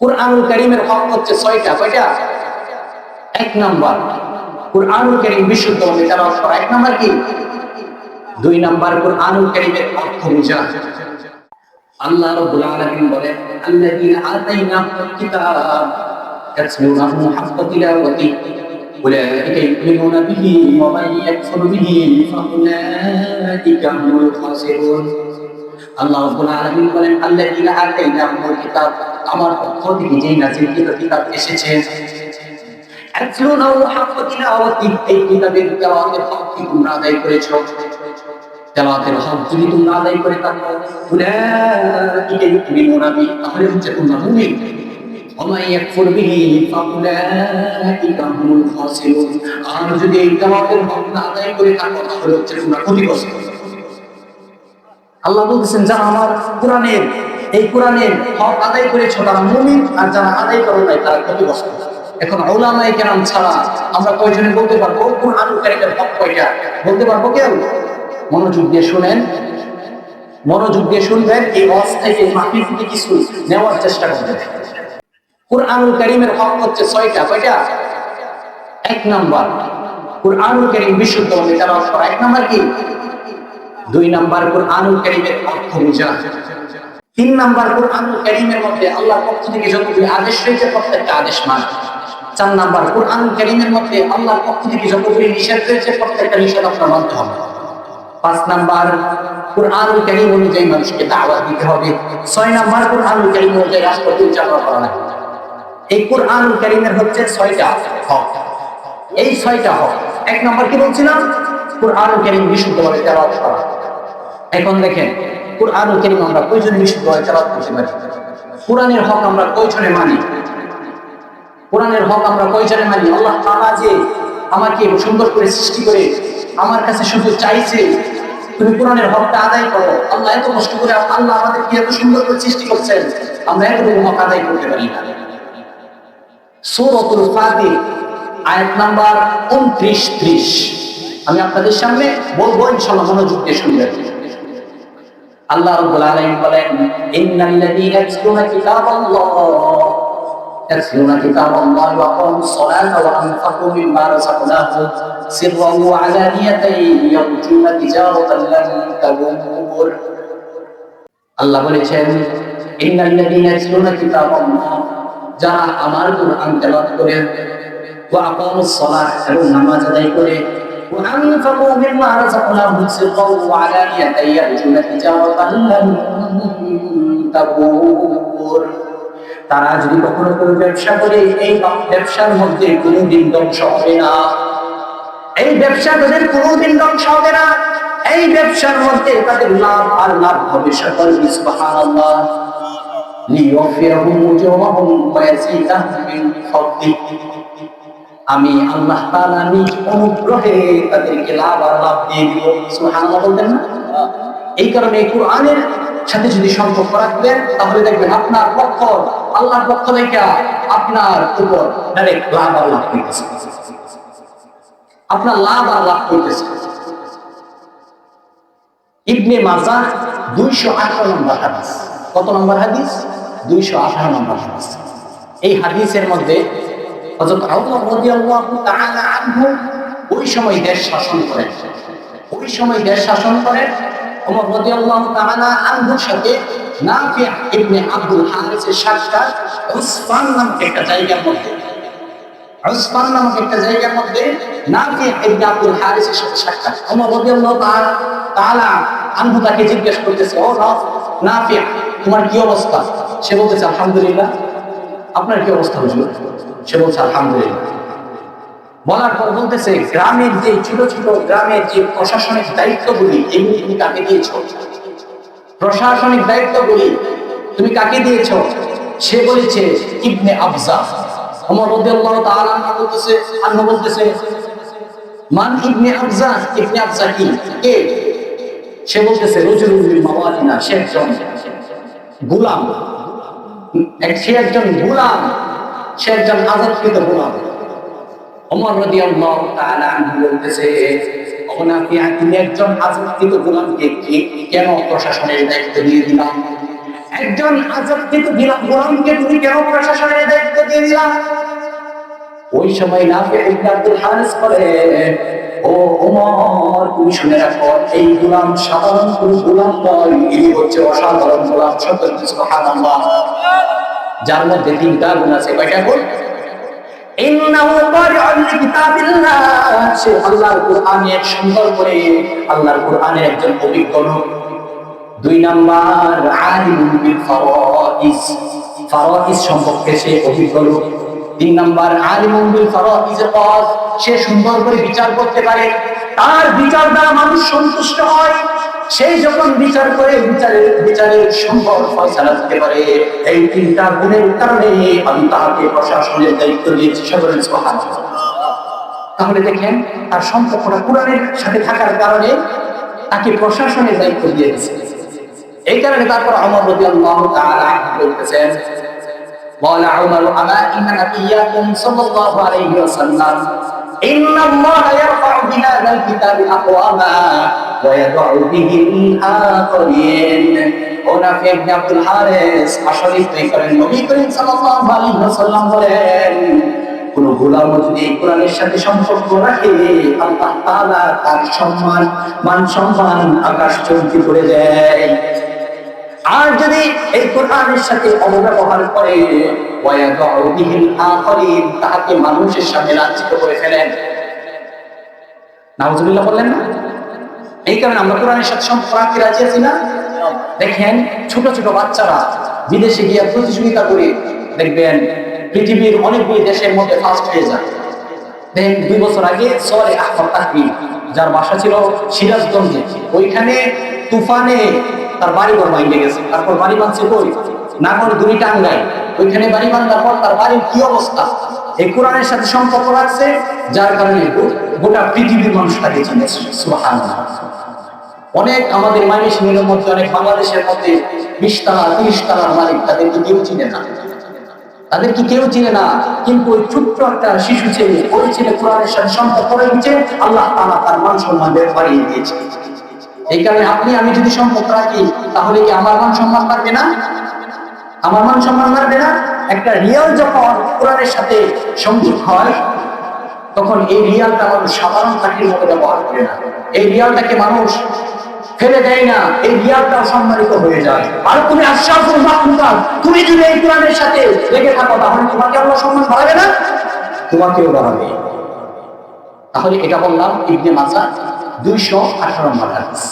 কোরআনুল করিমের হক হচ্ছে ছয়টা কয়টা এক নাম্বার কোরআনুল করিম বিশুদ্ধ হবে তার অর্থ এক নাম্বার কি দুই নাম্বার কোরআনুল করিমের অর্থ বোঝা আল্লাহ রাব্বুল আলামিন বলেন আল্লাযীনা আতাইনাহুমুল কিতাব ইয়াতলুনাহু হাক্কা তিলাওয়াতি أولئك يؤمنون به ومن يكفر به فأولئك هم الخاسرون আল্লাহ রাব্বুল আলামিন বলেন আল্লাযীনা আতাইনাহুমুল কিতাব আমার পক্ষ থেকে যেই নাযিলকৃত কিতাব এসেছে ইয়াতলুনাহু হাক্কা তিলাওয়াতি এই কিতাবের তেলাওয়াতের হক কি তোমরা আদায় করেছো তেলাওয়াতের হক যদি তোমরা আদায় করে থাকো উলাইকা ইউমিনুনা বি তাহলে হচ্ছে তোমরা মুমিন ومن يكفر به فأولئك هم الخاسرون আর যদি এই তেলাওয়াতের হক না আদায় করে থাকো তাহলে হচ্ছে তোমরা ক্ষতিগ্রস্ত আল্লাহ বলতেছেন যারা আমার কোরআনের এই কোরআনের হক আদায় করেছ তারা মুমিন আর যারা আদায় করে নাই, তারা ক্ষতিগ্রস্ত। এখন ওলামায়ে কেরাম ছাড়া আমরা কয়জনে বলতে পারব? কোরআন কারিমের হক কয়টা? বলতে পারব কেউ? মনোযোগ দিয়ে শুনেন। মনোযোগ দিয়ে শুনবেন, এই থেকে মাহফিল থেকে কিছু নেওয়ার চেষ্টা করবেন। কোরআনুল করিমের হক হচ্ছে ছয়টা। কয়টা? এক নাম্বার। কোরআনুল করিম বিশুদ্ধ অর্থ এক নাম্বার কি? দুই নাম্বার, কোরআনুল করিমের অর্থ বোঝা। তিন নাম্বার কোরআনুল করিমের মধ্যে আল্লাহর পক্ষ থেকে যতগুলি আদেশ রয়েছে, প্রত্যেকটা আদেশ মান চার নাম্বার কোরআনুল করিমের মধ্যে আল্লাহর পক্ষ থেকে যতগুলি নিষেধ রয়েছে, প্রত্যেকটা নিষেধ আপনার মানতে হবে। পাঁচ নাম্বার কোরআনুল করিম অনুযায়ী মানুষকে দাওয়াত দিতে হবে। ছয় নাম্বার কোরআনুল করিম অনুযায়ী রাষ্ট্র পরিচালনা করা লাগবে এই কোরআনুল করিমের হচ্ছে ছয়টা হক। এই ছয়টা হক। এক নম্বর কি বলছিলাম? কোরআনুল করিম বিশুদ্ধভাবে তেলাওয়াত করা। এখন দেখেন কোরআনুল আমরা কয়জন করতে পারি? কোরআনের হক আমরা কয়জনে মানি? কোরআনের হক আমরা কয়জনে মানি? আল্লাহ তাআলা যে আমাকে সুন্দর করে সৃষ্টি করে আমার কাছে শুধু চাইছে, তুমি কোরআনের হকটা আদায় করো। আল্লাহ এত কষ্ট করে আল্লাহ আমাদেরকে এত সুন্দর করে সৃষ্টি করছেন, আমরা হক আদায় করতে পারি না। আয়াত নাম্বার 29 30 আমি আপনাদের সামনে বলব, ইনশাআল্লাহ মনোযোগ দিয়ে শুনবেন। আল্লাহ রাব্বুল আলামিন বলেন ইন্নাল্লাযীনা ইয়াতলুনা কিতাবাল্লাহ يتلون كتاب الله وأقاموا الصلاة وأنفقوا مما رزقناهم سرا وعلانية يرجون تجارة لن تبور আল্লাহ বলেছেন ইন্নাল্লাযীনা ইয়াতলুনা কিতাবাল্লাহ যারা আমার কোরআন তেলাওয়াত করে ওয়া আকামুস সালাহ এবং নামাজ আদায় করে وأنفقوا مما رزقناهم سرا وعلانية يرجون تجارة لن تبور তারা যদি কখনো কোনো ব্যবসা করে এই ব্যবসার মধ্যে কোনোদিন ধ্বংস হবে না এই ব্যবসা তাদের কোনোদিন ধ্বংস হবে না এই ব্যবসার মধ্যে তাদের লাভ আর লাভ হবে সকল সুবহানাল্লাহ লিয়ফিরহুম উজুরহুম ওয়া ইয়াজিদাহুম মিন ফাদলি আমি আল্লাহ তাআলা নিজ অনুগ্রহে তাদেরকে লাভ আর লাভ দিয়ে দিব। সুবহানাল্লাহ বলতেন না? এই কারণে কোরআনের সাথে যদি সম্পর্ক রাখবেন, তাহলে দেখবেন আপনার পক্ষ, আল্লাহর পক্ষ থেকে আপনার উপর ডাইরেক্ট লাভ আর লাভ হইতেছে। আপনার লাভ আর লাভ হইতেছে। ইবনে মাজা দুইশো আঠারো নম্বর হাদিস। কত নম্বর হাদিস? দুইশো আঠারো নম্বর হাদিস। এই হাদিসের মধ্যে হযরত আউমর রাদিয়াল্লাহু তাআলা ওই সময় দেশ শাসন করেন। ওই সময় দেশ শাসন করেন। সাথে আব্দুল একটা জায়গার মধ্যে। নামক একটা জায়গার মধ্যে আব্দুল তাকে জিজ্ঞেস করতেছে, ও নাফি, তোমার কি অবস্থা? সে বলতেছে, আলহামদুলিল্লাহ। আপনার কি অবস্থা হুজুর সে বলছে, আলহামদুলিল্লাহ। বলার পর বলতেছে, গ্রামের যে ছোট ছোট গ্রামের যে প্রশাসনিক দায়িত্বগুলি, এগুলি তুমি কাকে দিয়েছ? প্রশাসনিক দায়িত্বগুলি তুমি কাকে দিয়েছ? সে বলেছে, ইবনে আফজা ওমর রাদিয়াল্লাহু তাআলা বলতেছে, আনহু বলতেছে, মান ইবনে আফজা ইবনে আফজা কি? কে? সে বলতেছে, রজুলুল মাওয়ালিনা, সে একজন গোলাম। সে একজন গোলাম, সে একজন আজাদকৃত গোলাম। ওমর রাদিয়াল্লাহু তাআলা আনহু বলতেছে ওনাকে তুমি একজন আজাদকৃত গোলামকে কেন প্রশাসনের দায়িত্ব দিয়ে দিলাম একজন আজাদকৃত গোলামকে তুমি কেন প্রশাসনের দায়িত্ব দিয়ে দিলা? ওই সময় নাফি ইবনে আব্দুল হারিস বলে ও ওমর তুমি শুনে রাখো, এই গোলাম সাধারণ গোলাম ইনি হচ্ছে অসাধারণ গোলাম সত্য সুবহানাল্লাহ। যার মধ্যে গুণ আছে, কয়টা গুণ ইন্নাহু কারিউন লিকিতাবিল্লাহ। সে আল্লাহর কোরআনের সুন্দর করে, আল্লাহর কোরআনের একজন অভিজ্ঞ লোক। দুই নাম্বার আলিমুল ফারাইজ। ফারাইজ সম্পর্কে সে অভিজ্ঞ লোক। তিন নাম্বার আলিমুল বিল ফারাইজ কাজ সে সুন্দর করে বিচার করতে পারে। তার বিচার দ্বারা মানুষ সন্তুষ্ট হয়। সেই যখন বিচার করে, বিচারের বিচারের সম্ভব ফয়সালা দিতে পারে। এই তিনটা গুণের কারণে আমি তাহাকে প্রশাসনের দায়িত্ব দিয়েছি। সকলের সুবহানাল্লাহ। তাহলে দেখেন, তার সম্পর্কটা কোরআনের সাথে থাকার কারণে তাকে প্রশাসনের দায়িত্ব দিয়ে দিয়েছে। এই কারণে তারপর আমার রবি আল্লাহ বলতেছেন قال عمر أما إن نبيكم صلى الله عليه وسلم إن الله يرفع بهذا الكتاب أقواما ويضع به الآخرين ওনাফি ইবনে আব্দুল হারিস আসলে তুই করেন নবী করিম সাল্লাল্লাহু আলাইহি ওয়াসাল্লাম বলেন কোন গোলাম যদি এই কোরআনের সাথে সম্পর্ক রাখে আল্লাহ তাআলা তার সম্মান মান সম্মান আকাশ চমকি করে দেয় আর যদি এই কোরআনের সাথে অপব্যবহার করে তাহাকে মানুষের সামনে লাঞ্ছিত করে ফেলেন। বললেন না? এই কারণে আমরা কোরআনের সাথে সম্পর্ক রাজি আছি না? দেখেন, ছোট ছোট বাচ্চারা বিদেশে গিয়ে প্রতিযোগিতা করে দেখবেন, পৃথিবীর অনেকগুলি দেশের মধ্যে ফার্স্ট হয়ে যায়। দেখেন দুই বছর আগে সরে আহমদ তাকবীর যার বাসা ছিল সিরাজগঞ্জে, ওইখানে তুফানে তার বাড়ি ঘর ভাঙে গেছে। তারপর বাড়ি বাঁধছে কই? করে দুই টাঙ্গায় ওইখানে বাড়ি বাঁধার পর তার বাড়ির কি অবস্থা? এই কোরআনের সাথে সম্পর্ক রাখছে, যার কারণে গোটা পৃথিবীর মানুষ তাকে চিনেছে। অনেক আমাদের মাইমিসিংহের মধ্যে অনেক বাংলাদেশের মধ্যে বিশ তালা তিরিশ তালার মালিক তাদেরকে কেউ চিনে না? তাদেরকে কেউ চিনে না? কিন্তু ওই ছোট্ট একটা শিশু ছেলে, ওই ছেলে কোরআনের সাথে সম্পর্ক রেখেছে, আল্লাহ তাআলা তার মান সম্মান বের বাড়িয়ে দিয়েছে। এই কারণে আপনি, আমি যদি সম্পর্ক রাখি তাহলে কি আমার মান সম্মান বাড়বে না? আমার মান সম্মান বাড়বে না? একটা রিয়াল যখন কোরআনের সাথে সংযোগ হয়, তখন এই রিয়ালটা মানুষ সাধারণ চাকরির মতো ব্যবহার করে না। এই রিয়ালটাকে মানুষ ফেলে দেয় না, এই রিয়ালটাও সম্মানিত হয়ে যায়। আর তুমি আশ্বাসুল মাহমুদান তুমি যদি এই কোরআনের সাথে লেগে থাকো, তাহলে তোমাকে আল্লাহ সম্মান বাড়াবে না? তোমাকেও বাড়াবে। তাহলে এটা বললাম ইবনে মাজা। দুইশো আঠারো নম্বর হাদিস।